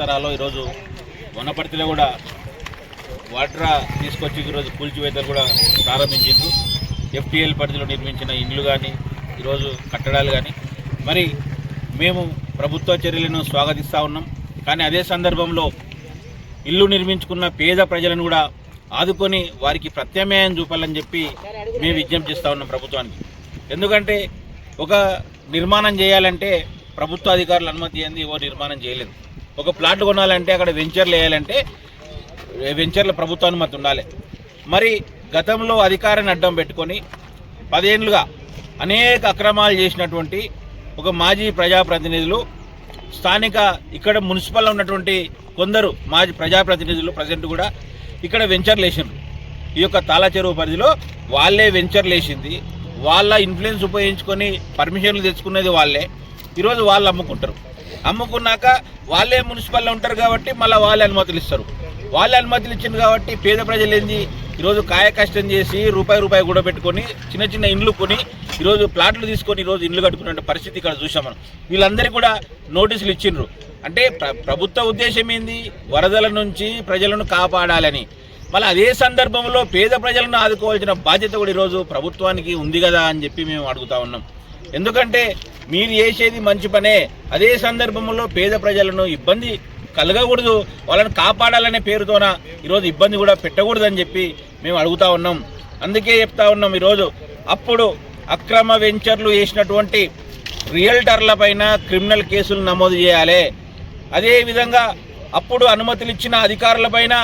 తరాలో ఈరోజు వనపర్తిలో కూడా వాటర్ తీసుకొచ్చి ఈరోజు కూల్చివేతలు కూడా ప్రారంభించిండ్రు. ఎఫ్టీఎల్ పరిధిలో నిర్మించిన ఇండ్లు కానీ ఈరోజు కట్టడాలు కానీ మరి మేము ప్రభుత్వ చర్యలను స్వాగతిస్తూ ఉన్నాం. కానీ అదే సందర్భంలో ఇల్లు నిర్మించుకున్న పేద ప్రజలను కూడా ఆదుకొని వారికి ప్రత్యామ్నాయం చూపాలని చెప్పి మేము విజ్ఞప్తి చేస్తూ ఉన్నాం ప్రభుత్వానికి. ఎందుకంటే ఒక నిర్మాణం చేయాలంటే ప్రభుత్వ అధికారులు అనుమతి ఏంది? ఓ నిర్మాణం చేయలేదు. ఒక ప్లాట్ కొనాలంటే అక్కడ వెంచర్లు వేయాలంటే వెంచర్ల ప్రభుత్వ అనుమతి ఉండాలి. మరి గతంలో అధికారాన్ని అడ్డం పెట్టుకొని పదేళ్ళుగా అనేక అక్రమాలు చేసినటువంటి ఒక మాజీ ప్రజాప్రతినిధులు స్థానిక ఇక్కడ మున్సిపల్లో ఉన్నటువంటి కొందరు మాజీ ప్రజాప్రతినిధులు ప్రజెంట్ కూడా ఇక్కడ వెంచర్లు వేసిండ్రు. ఈ యొక్క తాళా చెరువు పరిధిలో వాళ్ళే వెంచర్లు వేసింది. వాళ్ళ ఇన్ఫ్లుయెన్స్ ఉపయోగించుకొని పర్మిషన్లు తెచ్చుకునేది వాళ్ళే. ఈరోజు వాళ్ళు అమ్ముకుంటారు. అమ్ముకున్నాక వాళ్ళే మున్సిపల్లో ఉంటారు కాబట్టి మళ్ళీ వాళ్ళే అనుమతులు ఇస్తారు. వాళ్ళే అనుమతులు ఇచ్చింది కాబట్టి పేద ప్రజలు ఏంది? ఈరోజు కాయ కష్టం చేసి రూపాయి రూపాయి కూడా పెట్టుకొని చిన్న చిన్న ఇండ్లు కొని ఈరోజు ప్లాట్లు తీసుకొని ఈరోజు ఇండ్లు కట్టుకునే పరిస్థితి ఇక్కడ చూసాం మనం. వీళ్ళందరికీ కూడా నోటీసులు ఇచ్చిండ్రు. అంటే ప్రభుత్వ ఉద్దేశం ఏంది? వరదల నుంచి ప్రజలను కాపాడాలని. మళ్ళీ అదే సందర్భంలో పేద ప్రజలను ఆదుకోవాల్సిన బాధ్యత కూడా ఈరోజు ప్రభుత్వానికి ఉంది కదా అని చెప్పి మేము అడుగుతా ఉన్నాం. ఎందుకంటే మీరు చేసేది మంచి పనే. అదే సందర్భంలో పేద ప్రజలను ఇబ్బంది కలగకూడదు. వాళ్ళని కాపాడాలనే పేరుతోన ఈరోజు ఇబ్బంది కూడా పెట్టకూడదని చెప్పి మేము అడుగుతా ఉన్నాం. అందుకే చెప్తా ఉన్నాం ఈరోజు. అప్పుడు అక్రమ వెంచర్లు వేసినటువంటి రియల్టర్ల పైన క్రిమినల్ కేసులు నమోదు చేయాలి. అదేవిధంగా అప్పుడు అనుమతులు ఇచ్చిన అధికారులపైన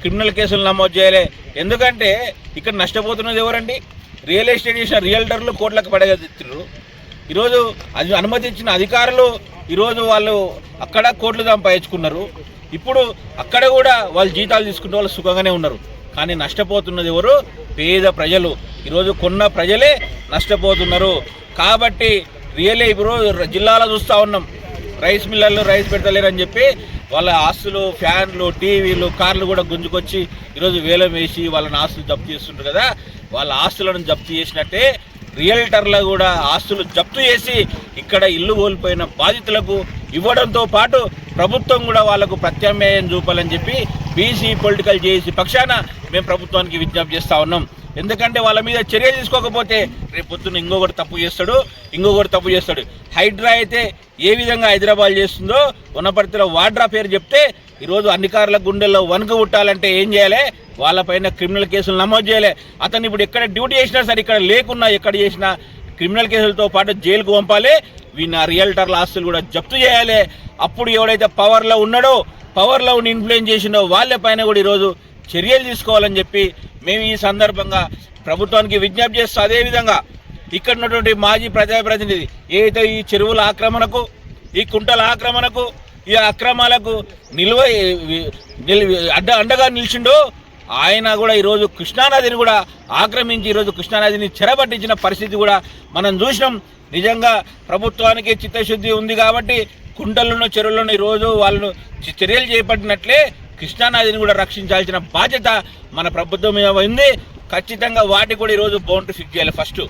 క్రిమినల్ కేసులు నమోదు చేయాలి. ఎందుకంటే ఇక్కడ నష్టపోతున్నది ఎవరండి? రియల్ ఎస్టేట్ చేసిన రియల్టర్లు కోట్లకు పడగెత్తున్నారు ఈరోజు అది అనుమతించిన అధికారులు ఈరోజు వాళ్ళు అక్కడ కోట్లు సంపాదించుకున్నారు. ఇప్పుడు అక్కడ కూడా వాళ్ళు జీతాలు తీసుకునే వాళ్ళు సుఖంగానే ఉన్నారు. కానీ నష్టపోతున్నది ఎవరు? పేద ప్రజలు. ఈరోజు కొన్న ప్రజలే నష్టపోతున్నారు. కాబట్టి రియలే ఇప్పుడు జిల్లాలో చూస్తూ ఉన్నాం. రైస్ మిల్లర్లు రైస్ పెడతలేరని చెప్పి వాళ్ళ ఆస్తులు ఫ్యాన్లు టీవీలు కార్లు కూడా గుంజుకొచ్చి ఈరోజు వేలం వేసి వాళ్ళని ఆస్తులు జప్తు చేస్తుంటారు కదా. వాళ్ళ ఆస్తులను జప్తు చేసినట్టే రియల్టర్ల కూడా ఆస్తులు జప్తు చేసి ఇక్కడ ఇల్లు కోల్పోయిన బాధితులకు ఇవ్వడంతో పాటు ప్రభుత్వం కూడా వాళ్ళకు ప్రత్యామ్నాయం చూపాలని చెప్పి బీసీ పొలిటికల్ చేసి పక్షాన మేము ప్రభుత్వానికి విజ్ఞప్తి చేస్తూ ఉన్నాం. ఎందుకంటే వాళ్ళ మీద చర్య తీసుకోకపోతే రేపు పొద్దున్న ఇంకొకటి తప్పు చేస్తాడు ఇంకొకటి తప్పు చేస్తాడు. హైడ్రా అయితే ఏ విధంగా హైదరాబాద్ చేస్తుందో ఉన్నపర్తిలో వాడ్రా పేరు చెప్తే ఈరోజు అధికారుల గుండెల్లో వణుకు పుట్టాలంటే ఏం చేయాలి? వాళ్ళపైన క్రిమినల్ కేసులు నమోదు చేయాలి. అతను ఇప్పుడు ఎక్కడ డ్యూటీ చేసినా సరే ఇక్కడ లేకున్నా ఎక్కడ చేసినా క్రిమినల్ కేసులతో పాటు జైలుకు పంపాలి. వీళ్ళ రియల్టర్ల ఆస్తులు కూడా జప్తు చేయాలి. అప్పుడు ఎవడైతే పవర్లో ఉన్నాడో పవర్లో ఉండి ఇన్ఫ్లుయెన్స్ చేసిండో వాళ్ళ పైన కూడా ఈరోజు చర్యలు తీసుకోవాలని చెప్పి మేము ఈ సందర్భంగా ప్రభుత్వానికి విజ్ఞప్తి చేస్తూ అదేవిధంగా ఇక్కడ ఉన్నటువంటి మాజీ ప్రజాప్రతినిధి ఏదైతే ఈ చెరువుల ఆక్రమణకు ఈ కుంటల ఆక్రమణకు ఈ అక్రమాలకు నిల్వ అడ్డ అండగా నిలిచిండో ఆయన కూడా ఈరోజు కృష్ణానదిని కూడా ఆక్రమించి ఈరోజు కృష్ణానదిని చెరబట్టించిన పరిస్థితి కూడా మనం చూసినాం. నిజంగా ప్రభుత్వానికి చిత్తశుద్ధి ఉంది కాబట్టి కుంటలను చెరువులను ఈరోజు వాళ్ళను చర్యలు చేపట్టినట్లే కృష్ణానదిని కూడా రక్షించాల్సిన బాధ్యత మన ప్రభుత్వం మీద ఉంది. ఖచ్చితంగా వాటి కూడా ఈరోజు బౌండరీ ఫిక్స్ చేయాలి ఫస్ట్.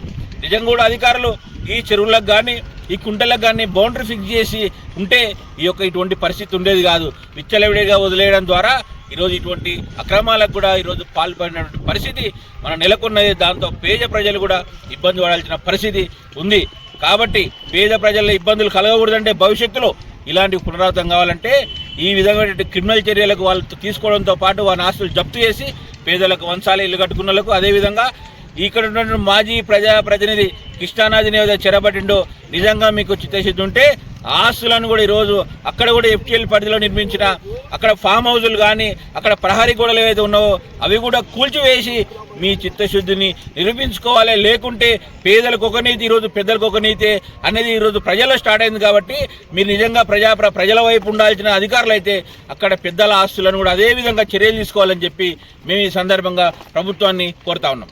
నిజంగా కూడా అధికారులు ఈ చెరువులకు కానీ ఈ కుంటలకు కానీ బౌండరీ ఫిక్స్ చేసి ఉంటే ఈ యొక్క ఇటువంటి పరిస్థితి ఉండేది కాదు. విచ్చలవిడిగా వదిలేయడం ద్వారా ఈరోజు ఇటువంటి అక్రమాలకు కూడా ఈరోజు పాల్పడినటువంటి పరిస్థితి మనం నెలకొన్నది. దాంతో పేద ప్రజలు కూడా ఇబ్బంది పడాల్సిన పరిస్థితి ఉంది. కాబట్టి పేద ప్రజల ఇబ్బందులు కలగకూడదంటే భవిష్యత్తులో ఇలాంటి పునరావృతం కావాలంటే ఈ విధమైనటువంటి క్రిమినల్ చర్యలకు వాళ్ళు తీసుకోవడంతో పాటు వారి ఆస్తులు జప్తు చేసి పేదలకు వంచాలి ఇల్లు కట్టుకున్నలకు అదేవిధంగా ఇక్కడ ఉన్న మాజీ ప్రజా ప్రతినిధి కృష్ణానదిని ఏదో చెరబట్టిండో. నిజంగా మీకు చిత్తశుద్ధి ఉంటే ఆస్తులను కూడా ఈరోజు అక్కడ కూడా ఎఫ్టీఎల్ పరిధిలో నిర్మించిన అక్కడ ఫామ్ హౌజులు కానీ అక్కడ ప్రహరీ గోడలు ఏవైతే ఉన్నావో అవి కూడా కూల్చివేసి మీ చిత్తశుద్ధిని నిరూపించుకోవాలి. లేకుంటే పేదలకు ఒక నీతి ఈరోజు పెద్దలకు ఒక నీతి అనేది ఈరోజు ప్రజల్లో స్టార్ట్ అయింది కాబట్టి మీరు నిజంగా ప్రజా ప్ర- ప్రజల వైపు ఉండాల్సిన అధికారులు అయితే అక్కడ పెద్దల ఆస్తులను కూడా అదే విధంగా చర్యలు తీసుకోవాలని చెప్పి మేము ఈ సందర్భంగా ప్రభుత్వాన్ని కోరుతా ఉన్నాం.